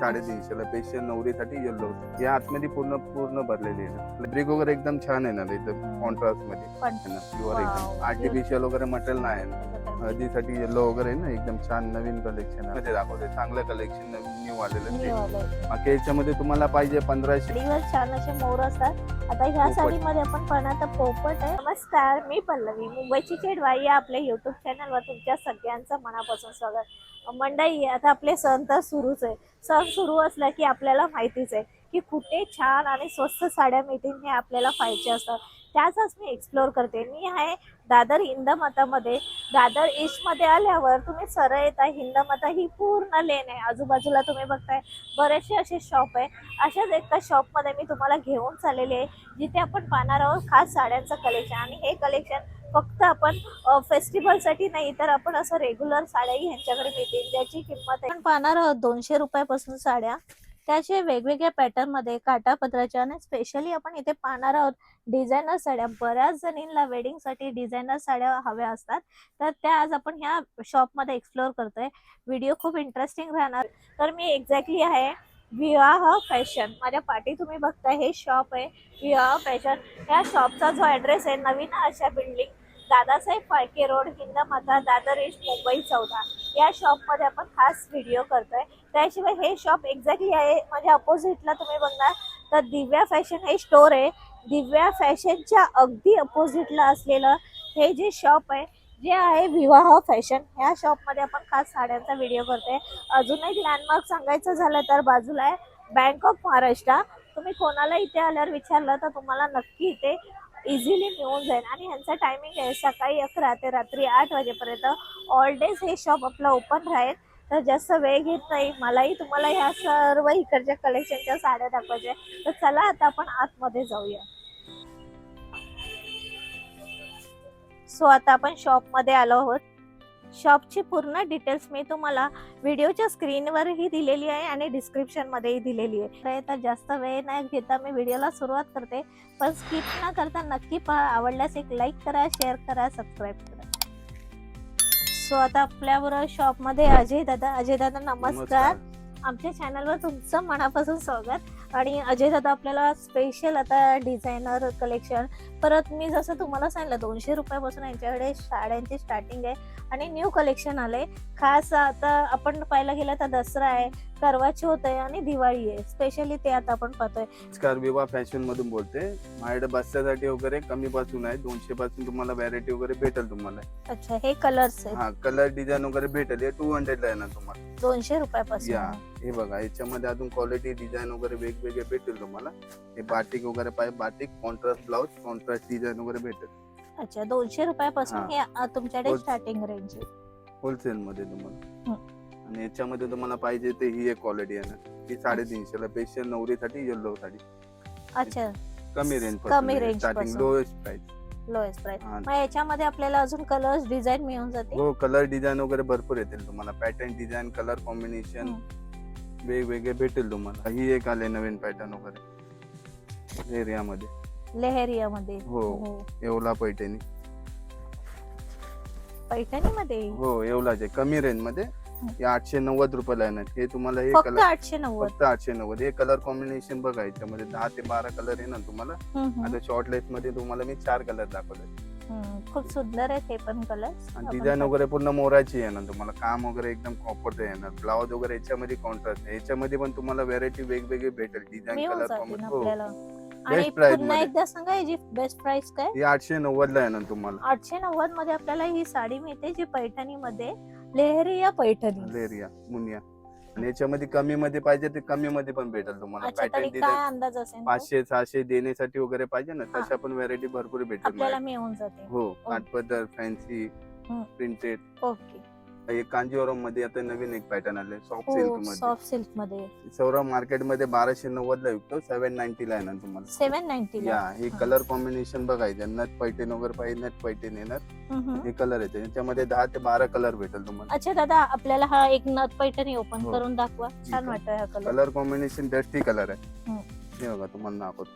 साडेतीनशेला special नवरीसाठी yellow या आतमध्ये पूर्ण पूर्ण भरलेली आहे. फॅब्रिक वगैरे एकदम छान आहे ना एकदम कॉन्ट्रास्टमध्ये. प्युअर. एकदम. आर्टिफिशियल वगैरे मटेरियल नाही हळदीसाठी येल्लो वगैरे ना एकदम छान नवीन कलेक्शनमध्ये दाखवते चांगलं कलेक्शन न्यू आलेलं. बाकी याच्यामध्ये तुम्हाला पाहिजे पंधराशे. साडीवर छान असे मोर असतात. आता ह्या पोपट. साडीमध्ये आपण पाहणार तर पोपट आहे. नमस्कार मी पल्लवी. मुंबईची चेडवाई या आपल्या युट्यूब चॅनलवर तुमच्या सगळ्यांचं मनापासून स्वागत. मंडई आता आपले सण तर सुरूच आहे. सण सुरू असला की आपल्याला माहितीच आहे की कुठे छान आणि स्वस्त साड्या मिळतील हे आपल्याला पाहिजे असतात. त्याचाच मी एक्सप्लोअर करते. मी आहे दादर हिंदमातामध्ये दादर ईस्टमध्ये आल्यावर तुम्ही सरळ येता हिंदमाता ही पूर्ण लेन आहे. आजूबाजूला तुम्ही बघताय. बरेचसे असे शॉप आहे. अशाच एका शॉपमध्ये मी तुम्हाला घेऊन चाललेले आहे. जिथे आपण पाहणार आहोत खास साड्यांचं कलेक्शन आणि हे कलेक्शन फक्त आपण फेस्टिवलसाठी नाही तर आपण असं रेग्युलर साड्याही ह्यांच्याकडे मिळतील. ज्याची किंमत आहे. आपण पाहणार आहोत दोनशे रुपयापासून साड्या. त्याचे वेगवेगळ्या पॅटर्नमध्ये काटापत्राच्या आणि स्पेशली आपण इथे पाहणार आहोत डिझायनर साड्या. बऱ्याच जणींना वेडिंगसाठी डिझायनर साड्या हव्या असतात. तर त्या आज आपण ह्या शॉपमध्ये एक्सप्लोअर करतोय. व्हिडिओ खूप इंटरेस्टिंग राहणार. तर मी एक्झॅक्टली आहे विवाह फॅशन माझ्या पाठी तुम्ही बघताय हे शॉप आहे विवाह फॅशन या शॉपचा जो ॲड्रेस आहे नवीन Asha building Dadasaheb Phalke road Hindmata Dadar east Mumbai चौदा. या शॉपमध्ये आपण खास व्हिडिओ करतोय. त्याशिवाय हे शॉप एक्झॅक्टली आहे. म्हणजे माझ्या अपोजिटला तुम्ही बघणार तर दिव्या फॅशन हे स्टोर आहे. दिव्या फॅशनच्या अगदी अपोजिटला असलेलं हे जे शॉप आहे जे आहे विवाह फॅशन ह्या शॉपमध्ये आपण खास साड्यांचा व्हिडिओ करतोय. अजून एक लँडमार्क सांगायचं झालं तर बाजूला आहे बँक ऑफ महाराष्ट्र तुम्ही कोणाला इथे आल्यावर विचारलं तर तुम्हाला नक्की इथे इझिली मिळून जाईल. आणि ह्यांचा टायमिंग आहे सकाळी अकरा ते रात्री आठ वाजेपर्यंत. ऑल डेज हे शॉप आपलं ओपन राहील. तर जास्त वेळ घेत नाही. मलाही तुम्हाला ह्या सर्व इकडच्या कलेक्शनच्या साड्या दाखवायच्या तर चला आता आपण आतमध्ये जाऊया. सो आता आपण शॉपमध्ये आलो आहोत. शॉपची पूर्ण डिटेल्स मी तुम्हाला व्हिडिओच्या स्क्रीनवरही दिलेली आहे आणि डिस्क्रिप्शनमध्येही दिलेली आहे. तर जास्त वेळ नाही घेता मी व्हिडिओला सुरुवात करते. पण स्किप न करता नक्की पहा. आवडल्यास एक लाईक करा शेअर करा सबस्क्राईब करा. सो आता आपल्याबरोबर शॉपमध्ये अजय दादा अजय दादा नमस्कार. आमच्या चॅनलवर तुमचं मनापासून स्वागत. आणि अजय दादा आपल्याला स्पेशल आता डिझायनर कलेक्शन परत मी जसं तुम्हाला सांगितलं दोनशे रुपयापासून यांच्याकडे साड्यांची स्टार्टिंग आहे आणि न्यू कलेक्शन आलंय. खास आता आपण पाहायला गेलं तर दसरा आहे करवा चौथ आहे आणि दिवाळी आहे. स्पेशली ते आता आपण पाहतोय. नमस्कार फॅशन मधून बोलते. माझ्याकडे बसण्यासाठी वगैरे कमी पासून आहे. दोनशे पासून तुम्हाला व्हॅरायटी वगैरे भेटेल तुम्हाला. अच्छा हे कलर्स आहेत. हा कलर डिझाईन वगैरे भेटेल. हे टू हंड्रेड ला आहे ना तुम्हाला. दोनशे रुपयापासून. या हे बघा याच्यामध्ये अजून क्वालिटी डिझाईन वगैरे वेगवेगळे भेटेल तुम्हाला. हे बाटिक वगैरे पाहिजे. Batik contrast blouse contrast design वगैरे भेटेल. अच्छा दोनशे रुपयापासून हा. अ, तुमच्याकडे होल- स्टार्टिंग रेंज आहे. होलसेल मध्ये तुम्हाला. आणि याच्यामध्ये तुम्हाला पाहिजे ते ही एक क्वालिटी आहे ना. ही साडेतीनशे ला स्पेशल नवरीसाठी येल्लो साठी अच्छा. कमी रेंज कमी range स्टार्टिंगपासून. Lowest price lowest price. मग याच्यामध्ये आपल्याला अजून कलर्स डिझाईन मिळून जाते हो कलर डिझाईन वगैरे भरपूर येतील तुम्हाला. पॅटर्न डिझाईन कलर कॉम्बिनेशन वेगवेगळे भेटेल तुम्हाला. ही एक आले नवीन पॅटर्न वगैरे. एरियामध्ये लेहेरियामध्ये हो. येवला पैठणी. पैठणीमध्ये? हो येवलाच आहे कमी रेंजमध्ये हे आठशे नव्वद रुपयाला आहे ना हे तुम्हाला हे फक्त कलर आठशे नव्वद. फक्त आठशे नव्वद. हे कलर कॉम्बिनेशन बघा याच्यामध्ये. दहा ते बारा कलर आहे ना तुम्हाला आता शॉर्ट लेस मध्ये तुम्हाला मी चार कलर दाखवले हम्म. खूप सुंदर आहेत हे पण कलर्स आणि डिझाईन वगैरे पूर्ण मोराची आहे ना तुम्हाला. काम वगैरे एकदम कॉपरचं येणार. ब्लाउज वगैरे याच्यामध्ये कॉन्ट्रास्ट आहे याच्यामध्ये पण तुम्हाला व्हेरायटी वेगवेगळी भेटेल. डिझाईन मिळून कलर जातील कॉम्बिनेशन हो. आपल्याला. आणि price पुन्हा मध्ये. एकदा सांगा याची बेस्ट प्राइस काय ही आठशे नव्वद ला आहे ना तुम्हाला आठशे नव्वदमध्ये आपल्याला ही साडी मिळते जी पैठणीमध्ये लेहरिया पैठणी लेरिया मुनिया आणि याच्यामध्ये कमी मध्ये पाहिजे ते कमी मध्ये पण भेटेल तुम्हाला अच्छा तरी पॅटर्न काय डिझाईन अंदाज असेल तो? पाचशे सहाशे देण्यासाठी वगैरे पाहिजे ना हा. तशा पण व्हेरायटी भरपूर भेटेल आपल्याला माझ्याकडे. मिळून जाते हो काठपदर फॅन्सी हम्म. प्रिंटेड ओके हे कांजीवरममध्ये आता नवीन एक पॅटर्न आले सॉफ्ट सिल्कमध्ये सॉफ्ट सिल्कमध्ये सौरभ मार्केटमध्ये बाराशे नव्वद ला विकतो सेव्हन नाईन्टी ला आहे ना तुम्हाला. सेव्हन नाईन्टी या हे. कलर कॉम्बिनेशन बघायचं नट पैठण वगैरे पाहिजे नट पैठण येणार हे कलर येते. याच्यामध्ये दहा ते बारा कलर भेटेल तुम्हाला. अच्छा दादा आपल्याला हा एक नथ पैठणी ओपन. करून दाखवा. छान आहे. वाटतोय हा colour colour combination dusty colour आहे. हे बघा तुम्हाला दाखवतो.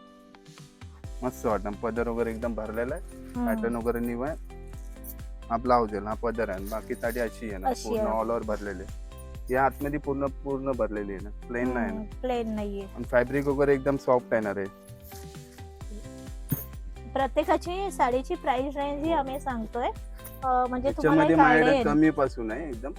मस्त वाटतं. पदर वगैरे एकदम भरलेला आहे. पॅटर्न वगैरे निव आहे हा ब्लाऊज आहे हा पदर आहे बाकी साडी अशी आहे ना अशी पूर्ण आहे. ऑल ओव्हर भरलेले ही आतमध्ये पूर्ण पूर्ण भरलेली आहे ना प्लेन नाही ना? प्लेन नाहीये आणि फॅब्रिक वगैरे एकदम सॉफ्ट येणार आहे प्रत्येकाची साडीची प्राइस रेंज ही आम्ही सांगतोय. अं, म्हणजे तुम्हाला त्याच्यामध्ये एक idea माझ्याकडे येईल. कमी पासून आहे एकदम.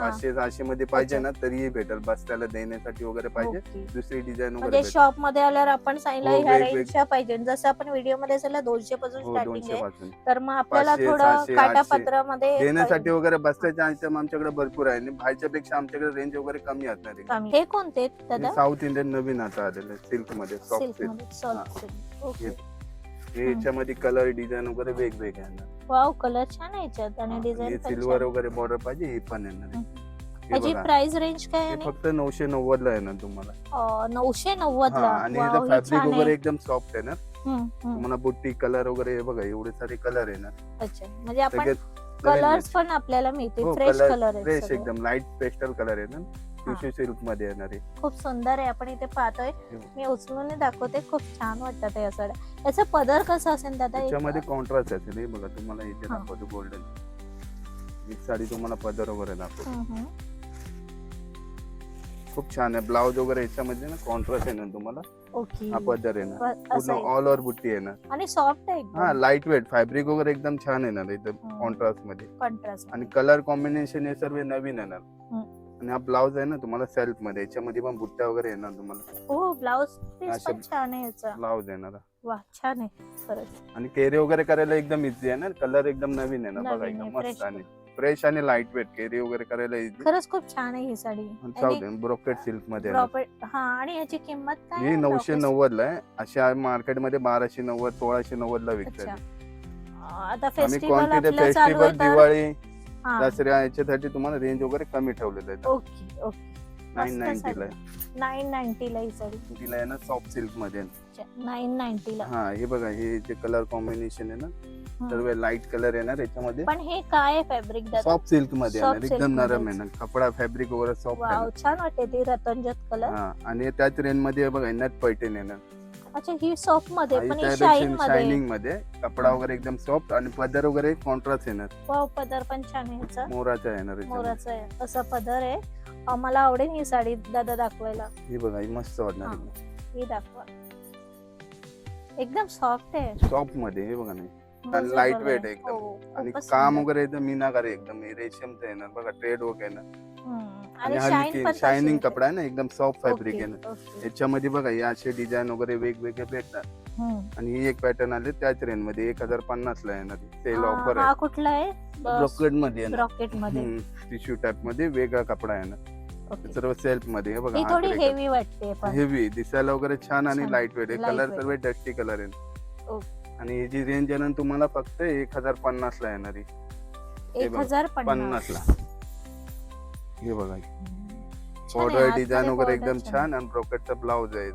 पाचशे सहाशे मध्ये पाहिजे. ना तरीही भेटेल. बस्त्याला देण्यासाठी वगैरे पाहिजे. ओके. दुसरी डिझाईन वगैरे म्हणजे भेटेल. शॉपमध्ये आल्यावर आपण सांगितलं हो, ह्या वेगवेग- रेंजच्या पाहिजे. जसं आपण व्हिडिओमध्ये असेल दोनशे पासून हो स्टार्टिंग दोनशे आहे. पासून. तर मग आपल्याला पाचशे, थोडं सहाशे, काटापत्रामध्ये देण्यासाठी वगैरे बसल्याचे आयटम आमच्याकडे भरपूर आहे. आणि बाहेरच्या पेक्षा आमच्याकडे रेंज वगैरे कमी असणार आहे. कमी. हे कोणते दादा? साऊथ इंडियन नवीन आता आलेलं सिल्कमध्ये सॉफ्ट सिल्क सिल्कमध्ये सॉफ्ट सिल्क ओके. हे याच्यामध्ये कलर डिझाईन वगैरे वेगवेगळे येणार. वाव कलर छान आहे याच्यात आणि डिझाईन पण सिल्वर छान. वगैरे बॉर्डर पाहिजे हे पण येणार आहे. हे ह्याची बघा. प्राइस रेंज काय हे आणि? फक्त नऊशे नव्वद ला येणार तुम्हाला. अं, नऊशे नव्वद हा, ला आणि वाव, याचं ही फॅब्रिक छान वगैरे आहे एकदम सॉफ्ट आहे हम्म, हम्म. तुम्हाला बुट्टी कलर वगैरे हे बघा एवढे सारे कलर आहे ना अच्छा म्हणजे आपण सगळे कलर्स पण आपल्याला मिळते हो, फ्रेश कलर फ्रेश आहे एकदम. लाइट पेस्टल कलर आहे टिश्यू सिल्कमध्ये येणार आहे. खूप सुंदर आहे आपण इथे पाहतोय. हो. मी उचलून दाखवते खूप छान वाटतात या साड्या याचा पदर कसा असेल दादा? एक- त्याच्यामध्ये कॉन्ट्रास्ट असेल हे बघा तुम्हाला इथे. दाखवतो गोल्डन ही साडी तुम्हाला पदर वगैरे दाखवतो. खूप छान आहे ब्लाऊज वगैरे याच्यामध्ये ना कॉन्ट्रास्ट येणार तुम्हाला. ओके हा पदर येणार. पूर्ण. ऑल ओव्हर बुट्टी येणार. आणि सॉफ्ट आहे हा लाइट वेट फॅब्रिक वगैरे एकदम छान येणार एकदम. कॉन्ट्रास्टमध्ये. कॉन्ट्रास्ट आणि कलर कॉम्बिनेशन हे सर्व नवीन येणार. आणि हा ब्लाऊज आहे ना तुम्हाला सेल्फमध्ये याच्यामध्ये पण बुट्ट्या वगैरे येणार तुम्हाला. हो पीस पण छान आहे याचा. ब्लाऊज येणार वा छान आहे. खरंच. आणि केरी वगैरे करायला एकदम इझी आहे ना? कलर एकदम नवीन आहे ना बघा नवीन आहे, एकदम मस्त आणि फ्रेश आणि लाइट वेट केरी वगैरे करायला इझी खरंच खूप छान आहे ही साडी. साऊथ ब्रोकेट सिल्कमध्ये. प्रॉपर हा आणि याची किंमत काय ही आहे? नऊशे नव्वद ला आहे. अशा मार्केटमध्ये बाराशे नव्वद सोळाशे नव्वद ला अच्छा. विकतात. आता आम्ही फेस्टिवल क्वांटिटी आपलं चालू फेस्टिवल आहे तर दिवाळी दसऱ्या याच्यासाठी तुम्हाला रेंज वगैरे कमी ठेवलेलं आहे. Okay okay. Nine nine ninety ला ही साडी तिला आहे ना सॉफ्ट सिल्कमध्ये. नाईन नाईन्टी ला. हा हे बघा हे जे कलर कॉम्बिनेशन आहे ना. सर्व लाइट कलर येणार याच्यामध्ये. पण हे काय फॅब्रिक दादा सॉफ्ट सिल्कमध्ये Soft येणार एकदम नरम. येणार कपडा फॅब्रिक वगैरे सॉफ्ट वाव छान वाटते ती रतनजत कलर हा आणि त्याच रेंजमध्ये बघा नट पैठण येणार अच्छा ही सॉफ्टमध्ये पण ही शाईन मध्ये. शायनिंगमध्ये. कपडा वगैरे एकदम सॉफ्ट आणि पदर वगैरे कॉन्ट्रास्ट येणार. वाव पदर पण छान आहे ह्याचा मोराचा येणार याच्यामध्ये. मोराचा आहे. असा पदर आहे. अं, मला आवडेल ही साडी दादा दाखवायला. ही बघा ही मस्त वाटणार हा. ही दाखवा. एकदम सॉफ्ट आहे. सॉफ्टमध्ये हे बघा नाही light weight आहे. एकदम. हो, आणि खूपच काम सुंदर. वगैरे एकदम मीनाकारी एकदम. हे रेशमचं येणार. बघा ट्रेड वगैरे येणार. हम्म. आणि हलकी शायनिंग कपडा आहे ना एकदम सॉफ्ट फॅब्रिक येणार ओके. याच्यामध्ये बघा या असे डिझाईन वगैरे वेगवेगळे भेटतात. आणि ही एक पॅटर्न आले त्याच रेंजमध्ये एक हजार पन्नास ला येणार सेल ऑफर हा आहे. कुठला आहे? ब्रोकेडमध्ये येणार. रॉकेटमध्ये टिश्यू टाईपमध्ये वेगळा कपडा येणार. सर्व सेल्फमध्ये बघा थोडी हेवी वाटते हेवी दिसायला वगैरे छान आणि. Light weight Light colour. सर्व डस्टी कलर आहे. आणि ही जी रेंज आहे ना तुम्हाला फक्त एक हजार पन्नास ला येणार आहे. एक हजार पन्नास. ला हे बघा. आहे, बॉर्डर डिझाईन वगैरे एकदम छान. आणि ब्रोकेटचा ब्लाऊज आहे.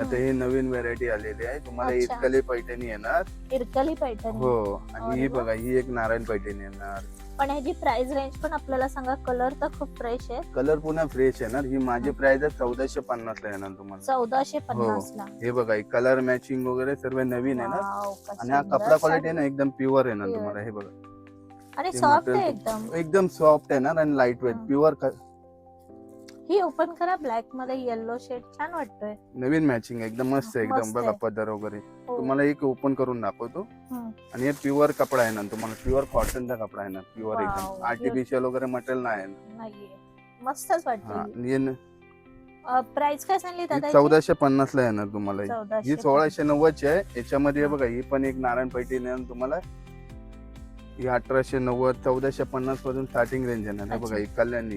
आता हे नवीन व्हेरायटी आलेली आहे. तुम्हाला अच्छा. इतकली पैठणी येणार. इरकली पैठणी. हो आणि अरे ही वा. बघा ही एक नारायण पैठणी येणार. पण ह्याची प्राइस रेंज पण आपल्याला सांगा कलर तर खूप फ्रेश आहे कलर पुन्हा फ्रेश येणार. ही माझी प्राइस आहे चौदाशे पन्नास ला येणार तुम्हाला. चौदाशे पन्नास ला हे बघा कलर मॅचिंग वगैरे सर्व नवीन वाव, काय आणि हा कपडा क्वालिटी. आहे ना एकदम प्युअर येणार Pure. तुम्हाला. हे बघा. आणि हे सॉफ्ट आहे एकदम एकदम सॉफ्ट येणार आणि लाइट वेट हं. प्युअर ही ओपन करा ब्लॅकमध्ये येलो शेड छान वाटतोय नवीन मॅचिंग एकदम मस्त आहे एकदम मस्त बघा आहे. पदर वगैरे हो. तुम्हाला एक ओपन करून दाखवतो. आणि हे प्युअर कपडा आहे ना तुम्हाला प्युअर कॉटनचा कपडा आहे ना प्युअर Wow, एकदम. आर्टिफिशियल वगैरे मटेरियल नाही आहे. नाहीये मस्तच हा वाटते आणि हे न- प्राइस काय सांगली ही दादा चौदाशे पन्नास ला येणार तुम्हाला ही. चौदाशे ही सोळाशे नव्वदची आहे याच्यामध्ये हे. बघा ही पण एक नारायण पैठी येणार तुम्हाला ही अठराशे नव्वद चौदाशे पन्नासपासून स्टार्टिंग रेंज येणार हे. बघा ही कल्याणी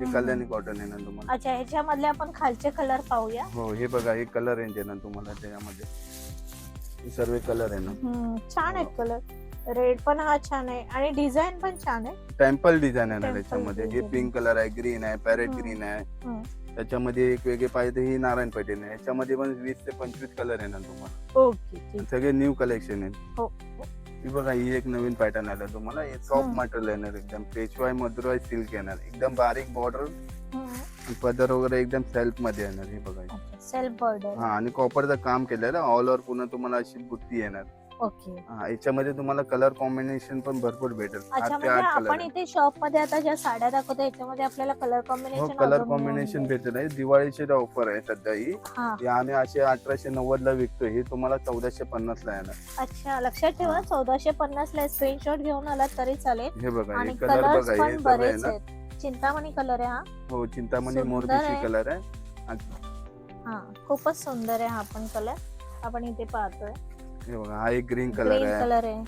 ही. कल्याणी कॉटन येणार तुम्हाला अच्छा ह्याच्यामधले आपण खालचे कलर पाहूया हो हे बघा हे कलर रेंज येणार तुम्हाला त्याच्यामध्ये हे सर्व कलर येणार हम्म, छान आहेत हो. कलर रेड पण हा छान आहे आणि डिझाईन पण छान आहे टेम्पल डिझाईन येणार Temple याच्यामध्ये हे design. पिंक कलर आहे ग्रीन आहे पॅरेट. ग्रीन आहे. त्याच्यामध्ये एक वेगळे पाहिजे ही नारायण पैठणी आहे याच्यामध्ये पण वीस ते पंचवीस कलर येणार तुम्हाला ओके ठीक सगळे न्यू कलेक्शन आहे हो ही बघा ही एक नवीन पॅटर्न आलं तुम्हाला हे सॉफ्ट. मटेरियल येणार एकदम पेशवाई मधुराई सिल्क येणार एकदम बारीक बॉर्डर. पदर वगैरे एकदम सेल्फमध्ये येणार हे बघा सेल्फ बॉर्डर हा आणि कॉपरचं काम केलेलं ऑल ओव्हर पुन्हा तुम्हाला अशी बुट्टी येणार ओके. हा याच्यामध्ये तुम्हाला कलर कॉम्बिनेशन पण भरपूर भेटेल. अच्छा सात ते म्हणजे आठ आपण कलर इथे शॉपमध्ये आता ज्या साड्या दाखवतो याच्यामध्ये आपल्याला कलर हो कॉम्बिनेशन कलर कॉम्बिनेशन भेटेल. हे दिवाळीची ऑफर आहे सध्या ही. हा हे आम्ही असे अठराशे नव्वद ला विकतोय. हे तुम्हाला चौदाशे पन्नास ला येणार. अच्छा लक्षात ठेवा चौदाशे पन्नास ला स्क्रीनशॉट घेऊन आलात तरी चालेल. हे बघा आणि हे कलर कलर्स बघा हे पण सर्व आहे बरेच ना? आहेत. चिंतामणी कलर आहे हा. हो चिंतामणी सुंदर आहे. कलर आहे. हा खूपच सुंदर आहे हा पण कलर आपण इथे पाहतोय. हे बघा हा एक ग्रीन कलर ग्रीन आहे. कलर आहे.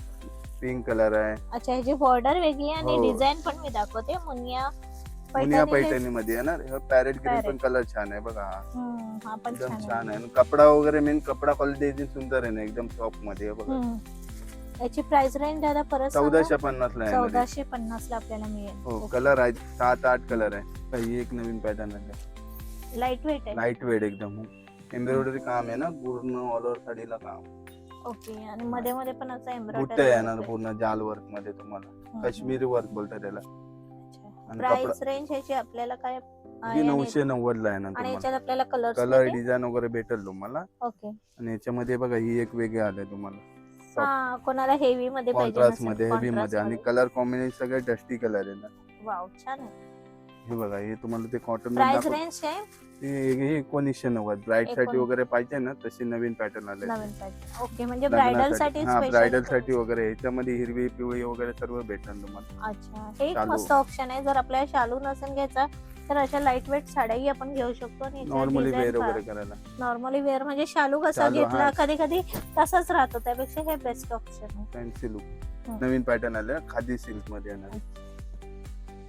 पिंक कलर आहे. अच्छा ह्याची बॉर्डर वेगळी आहे आणि हो. डिझाईन पण मी दाखवते. मुनिया मुनिया पैठणी हे- पैठणी मध्ये येणार पॅरेट ग्रीन पण. कलर छान आहे बघा. हा हम्म, हा पण एकदम छान छान आहे. आहे आणि कपडा वगैरे मेन कपडा क्वालिटी सुंदर आहे ना एकदम सॉफ्टमध्ये हे बघा. हम्म. याची प्राइस रेंज दादा परत. चौदाशे पन्नास ला आहे. चौदाशे पन्नास ला आपल्याला मिळेल. हो कलर आहेत सात आठ कलर आहे. काही एक नवीन पॅटर्न आहे. लाइट वेट आहे. लाइट वेट एकदम. एम्ब्रॉयडरी काम आहे ना? पूर्ण ऑल ओव्हर साडीला काम. ओके आणि मध्ये मध्ये पण असं बुट्टे येणार पूर्ण जाल वर्कमध्ये तुम्हाला. काश्मीरी वर्क बोलतात त्याला. आणि प्राइस रेंज ह्याची आपल्याला काय आहे आणि- नऊशे नव्वद ला येणार आणि तुम्हाला. याच्यात आपल्याला कलर कलर डिझाईन वगैरे भेटेल तुम्हाला. ओके. आणि याच्यामध्ये बघा ही एक वेगळी आले तुम्हाला. हा कोणाला हेवी मध्ये पाहिजे कॉन्ट्रास्ट नसेल, मध्ये हेवी contrast मध्ये. आणि. कलर कॉम्बिनेशन सगळे डस्टी कलर ना. वाव छान आहे. हे बघा हे तुम्हाला ते कॉटन प्राइस रेंज आहे? हे एकोणीसशे नव्वद. ब्राईडसाठी. वगैरे पाहिजे ना तशी नवीन पॅटर्न आले नवीन ओके म्हणजे ब्रायडलसाठी हा ब्रायडलसाठी वगैरे. ह्याच्यामध्ये हिरवी पिवळी वगैरे सर्व भेटेल तुम्हाला. अच्छा हे एक. मस्त ऑप्शन आहे. जर आपल्याला शालू नसेल घ्यायचा तर अशा लाइट वेट साड्याही आपण घेऊ शकतो नॉर्मली वेअर वगैरे करायला. नॉर्मली वेअर म्हणजे शालू कसा घेतला. कधी कधी तसाच राहतो. त्यापेक्षा हे बेस्ट ऑप्शन आहे. Fancy look. नवीन पॅटर्न आले खादी सिल्कमध्ये येणार.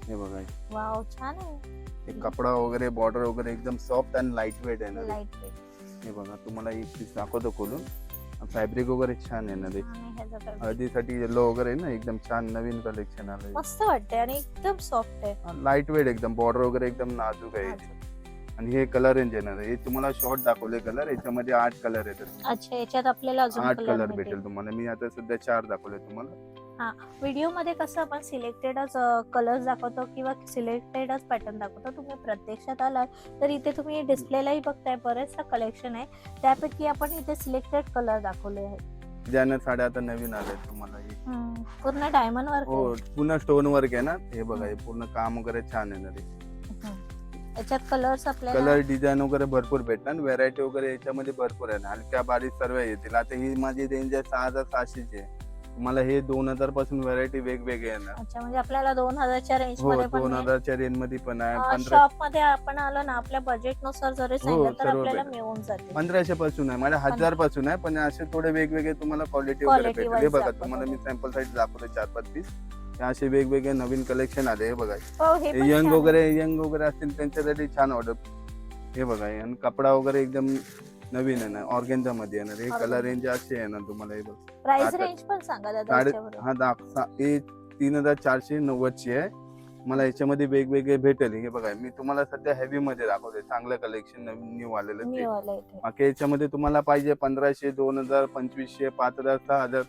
हे बघा. वाव छान आहे. हे कपडा वगैरे बॉर्डर वगैरे एकदम सॉफ्ट आणि लाइट वेट आहे. लाइट वेट हे बघा तुम्हाला एक पीस दाखवतो खोलून. फॅब्रिक वगैरे छान आहे ह्याचा तर हळदीसाठी येलो वगैरे ना एकदम छान नवीन कलेक्शन आलंय. मस्त वाटते आणि एकदम सॉफ्ट आहे. लाइट वेट एकदम बॉर्डर वगैरे एकदम नाजूक आहे. याची. आणि हे कलर रेंज येणार आहे हे तुम्हाला शॉर्ट दाखवले कलर याच्यामध्ये आठ कलर येतात. अच्छा याच्यात आपल्याला अजून आठ कलर कलर भेटेल. तुम्हाला. मी आता सध्या चार दाखवले तुम्हाला. व्हिडिओमध्ये कसं आपण सिलेक्टेडच कलर्स दाखवतो किंवा सिलेक्टेडच पॅटर्न दाखवतो तुम्ही प्रत्यक्षात आलात तर इथे तुम्ही डिस्प्लेलाही बघताय बरेचसा कलेक्शन आहे. त्यापैकी आपण इथे सिलेक्टेड कलर दाखवले आहेत. ज्यानं साड्या आता नवीन आल्या तुम्हाला हे. पूर्ण डायमंड वर्क हो पूर्ण स्टोन वर्क आहे ना? हे बघा हे पूर्ण काम वगैरे छान येणार आहे याच्यात कलर्स आपल्याला कलर डिझाईन वगैरे भरपूर भेटणार व्हरायटी वगैरे याच्यामध्ये भरपूर आहे. हलक्या बारीक सर्व येतील. आता ही माझी रेंज आहे सहा हजार सहाशेची आहे. तुम्हाला हे दोन हजारपासून व्हरायटी वेगवेगळे येणार. अच्छा म्हणजे आपल्याला दोन हजारच्या रेंज हो मध्ये दोन पण हजारच्या रेंजमध्ये पण आहे. पंधरा शॉपमध्ये आपण आलो ना आपल्या बजेटनुसार जरी सांगितलं तर हो, सर्व आपल्याला भेटेल. मिळून जाते. पंधराशे पासून आहे माझ्या हजारपासून आहे पण असे थोडे वेगवेगळे तुम्हाला क्वालिटी वगैरे Quality भेटेल. हे wise बघा. तुम्हाला मी सॅम्पल साईड दाखवतो चार पाच पीस हे असे वेगवेगळे नवीन कलेक्शन आले हे बघा. हो हे पण यंग छान आहे. वगैरे यंग वगैरे असतील त्यांच्यासाठी छान ऑर्डर हे बघा हे आणि कपडा वगैरे एकदम नवीन आहे ना ऑर्गेन्झा मध्ये येणार हे कलर. रेंज असे येणार तुम्हाला हे बघ. प्राइस आता- रेंज पण सांगा दादा साडे याच्यावर. हा दाख सा- हे तीन हजार चारशे नव्वदची आहे. मला याच्यामध्ये वेगवेगळे भेटेल. हे बघा मी तुम्हाला सध्या हेवी मध्ये दाखवते. चांगलं कलेक्शन नवीन न्यू आलेलं ते. इथे. बाकी याच्यामध्ये तुम्हाला पाहिजे पंधराशे दोन हजार पंचवीसशे पाच हजार सहा हजार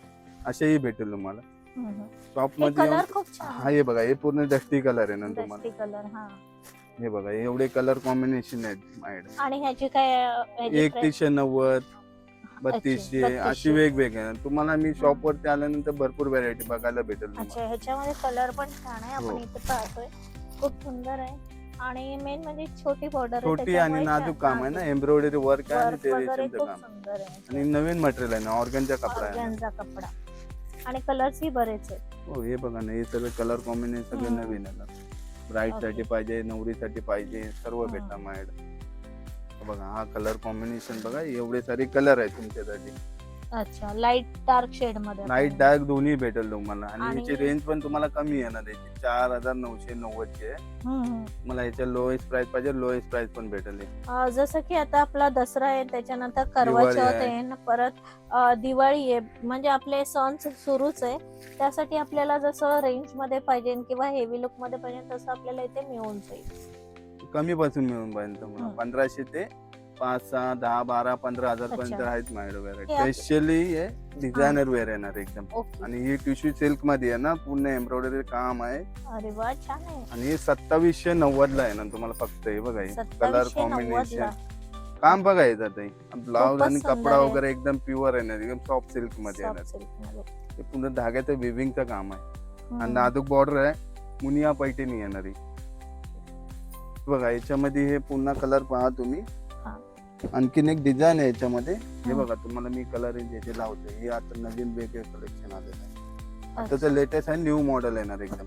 असेही भेटेल तुम्हाला. हम्म. शॉप हे मध्ये कलर येऊन- खूप छान हा हे बघा हे पूर्ण डस्टी कलर आहे ना तुम्हाला. कलर हा. हे बघा एवढे कलर कॉम्बिनेशन आहेत माझ्याकडे आणि ह्याची काय ह्याची price? एकतीसशे नव्वद बत्तीसशे. अशी वेगवेगळे. आहेत. तुम्हाला मी शॉप वरती आल्यानंतर भरपूर व्हरायटी बघायला भेटेल तुम्हाला. अच्छा ह्याच्यामध्ये कलर पण छान आहे. आपण हो. इथे पाहतोय. खूप सुंदर आहे. आणि मेन म्हणजे छोटी बॉर्डर छोटी आणि नाजूक काम आहे ना? एम्ब्रॉयडरी वर्क आहे आणि वर्क ते वगैरे रेशमचं खूप काम सुंदर आहे. आणि नवीन मटेरियल आहे ना? ऑर्गनचा कपडा आहे ना. ऑर्गॅन्झा कपडा. आणि कलर्स ही बरेच आहेत. हो हे बघा ना हे सगळे कलर कॉम्बिनेशन सगळे हम्म. नवीन आहे Okay. साठी पाहिजे नवरीसाठी पाहिजे सर्व. भेटणार माझ्याकडे बघा हा कलर कॉम्बिनेशन बघा एवढे सारे कलर आहे तुमच्यासाठी अच्छा लाइट डार्क शेडमध्ये लाइट डार्क दोन्ही भेटेल तुम्हाला. आणि आणि- याची रेंज पण तुम्हाला कमी येणार याची चार हजार नऊशे आहे. हम्म, हम्म. मला याच्या लोएस्ट प्राइस पाहिजे लोएस्ट प्राइस पण भेटेल जसं की आता आपला दसरा आहे त्याच्यानंतर करवा दिवाळी चौथ आहे. आहे न परत अं, दिवाळी आहे. म्हणजे आपले सण सुरूच आहे. त्यासाठी आपल्याला जसं रेंजमध्ये पाहिजे किंवा हेवी लुकमध्ये पाहिजे तसं आपल्याला इथे मिळून जाईल. कमी पासून मिळून पाहिजे तुम्हाला. पंधराशे ते पाच सहा दहा बारा पंधरा हजार पर्यंत अच्छा. आहेत माझ्याकडे व्हरायटी हे आप- स्पेशली हे डिझायनर वेअर येणार एकदम. ओके. आणि ही टिश्यू सिल्कमध्ये आहे ना पूर्ण एम्ब्रॉयडरी काम आहे. अरे वा छान आहे. आणि हे सत्तावीसशे नव्वद ला आहे ना तुम्हाला फक्त हे बघा कलर सत्तावीसशे नव्वद ला कॉम्बिनेशन काम बघा येतात ताई ब्लाउज खूपच आणि सुंदर कपडा आहे. वगैरे एकदम प्युअर येणार एकदम सॉफ्ट सिल्कमध्ये Soft येणार. silk मध्ये. हे पूर्ण धाग्याचं विविंगचं काम आहे. आणि हम्म. नाजूक बॉर्डर आहे मुनिया पैठणी येणारी. बघा याच्यामध्ये हे पुन्हा कलर पहा तुम्ही. हा. आणखीन एक डिझाईन आहे याच्यामध्ये. हे. बघा तुम्हाला मी कलर याचे लावतो हे आता नवीन वेगळे कलेक्शन आलेलं आहे. आताचं लेटेस्ट आहे न्यू मॉडेल येणार एकदम.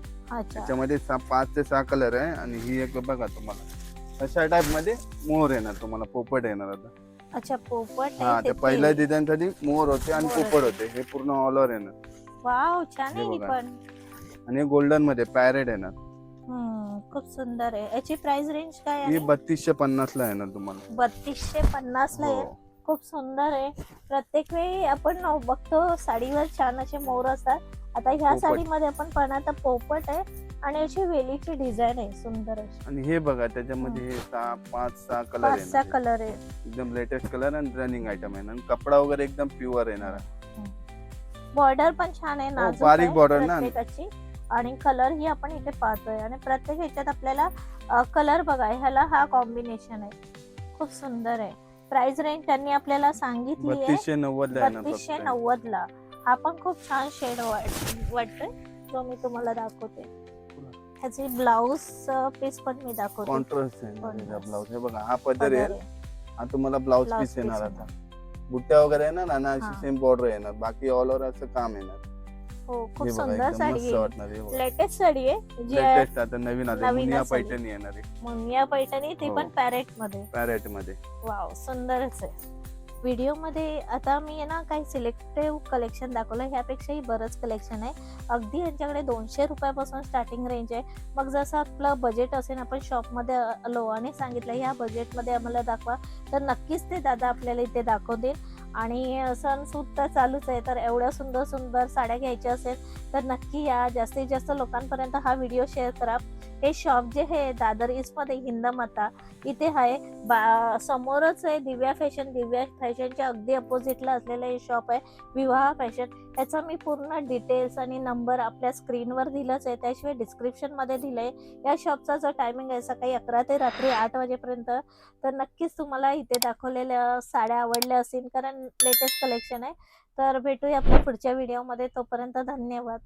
त्याच्यामध्ये सहा पाच ते सहा कलर आहे आणि ही एक बघा तुम्हाला. अशा टाइपमध्ये मोर येणार तुम्हाला पोपट येणार आता. अच्छा पोपट हा आहे ते पहिल्या डिझाईन साठी मोर होते आणि पोपट होते. हे पूर्ण ऑल ओव्हर येणार. वाव छान आणि गोल्डनमध्ये पॅरेट येणार. खूप सुंदर आहे. याची प्राइस रेंज काय ही आहे? बत्तीसशे पन्नास ला येणार तुम्हाला. बत्तीसशे पन्नास ला हो. आहे खूप सुंदर आहे. प्रत्येक वेळी आपण बघतो साडीवर छान असे मोर असतात. आता ह्या पोपट. साडीमध्ये आपण पण आता पोपट आहे आणि अशी वेलीची डिझाईन आहे. सुंदर अशी. आणि हे बघा त्याच्यामध्ये हे सहा पाच सहा कलर पाच सहा येणार कलर आहे. एकदम लेटेस्ट कलर आणि रनिंग आयटम येणार. आणि कपडा वगैरे एकदम प्युअर येणार आहे. बॉर्डर पण छान आहे नाजूक हो, बारीक आहे border ना. प्रत्येकाची. आणि कलर ही आपण इथे पाहतोय. आणि प्रत्येक ह्याच्यात आपल्याला कलर बघा ह्याला हा कॉम्बिनेशन आहे. खूप सुंदर आहे. प्राइस रेंज त्यांनी आपल्याला सांगितली आहे. बत्तीसशे नव्वद ला हा पण खूप छान शेड वाटतोय. जो मी तुम्हाला दाखवते. ह्याची ब्लाऊज पीस पण मी दाखवते. कॉन्ट्रास्ट ब्लाउज हे बघा हा पदर आहे. हा तुम्हाला ब्लाउज पीस येणार आता. बुट्ट्या वगैरे येणार आणि. अशी सेम बॉर्डर येणार. बाकी ऑल ओव्हर असं काम येणार. हो खूप सुंदर साडी आहे. लेटेस्ट साडी आहे जी लेटेस्ट आता नवीन आले मुनिया. पैठणी येणार आहे. मुनिया पैठणी ती हो. पण पॅरेटमध्ये पॅरेटमध्ये वाव सुंदरच आहे. व्हिडिओमध्ये आता मी ना काही सिलेक्टिव्ह कलेक्शन दाखवलं ह्यापेक्षाही बरंच कलेक्शन आहे. अगदी यांच्याकडे दोनशे रुपयापासून स्टार्टिंग रेंज आहे. मग जसं आपलं बजेट असेल आपण शॉपमध्ये आणि सांगितलं ह्या बजेटमध्ये आम्हाला दाखवा. तर नक्कीच ते दादा आपल्याला इथे दाखवतील. आणि सण सुद्धा चालूच आहे तर एवढ्या सुंदर सुंदर साड्या घ्यायच्या असेल तर नक्की या जास्तीत जास्त लोकांपर्यंत हा व्हिडिओ शेअर करा. हे शॉप जे आहे दादर ईस्टमध्ये हिंदमाता इथे आहे. बा समोरच आहे दिव्या फॅशन. दिव्या फॅशनच्या अगदी अपोजिटला असलेलं हे शॉप आहे विवाह फॅशन. याचा मी पूर्ण डिटेल्स आणि नंबर आपल्या स्क्रीनवर दिलाच आहे. त्याशिवाय डिस्क्रिप्शनमध्ये दिलं आहे या शॉपचा जो टायमिंग आहे सकाळी अकरा ते रात्री आठ वाजेपर्यंत तर नक्कीच तुम्हाला इथे दाखवलेल्या साड्या आवडल्या असतील कारण लेटेस्ट कलेक्शन आहे. तर भेटूया आपल्या पुढच्या व्हिडिओमध्ये तोपर्यंत धन्यवाद.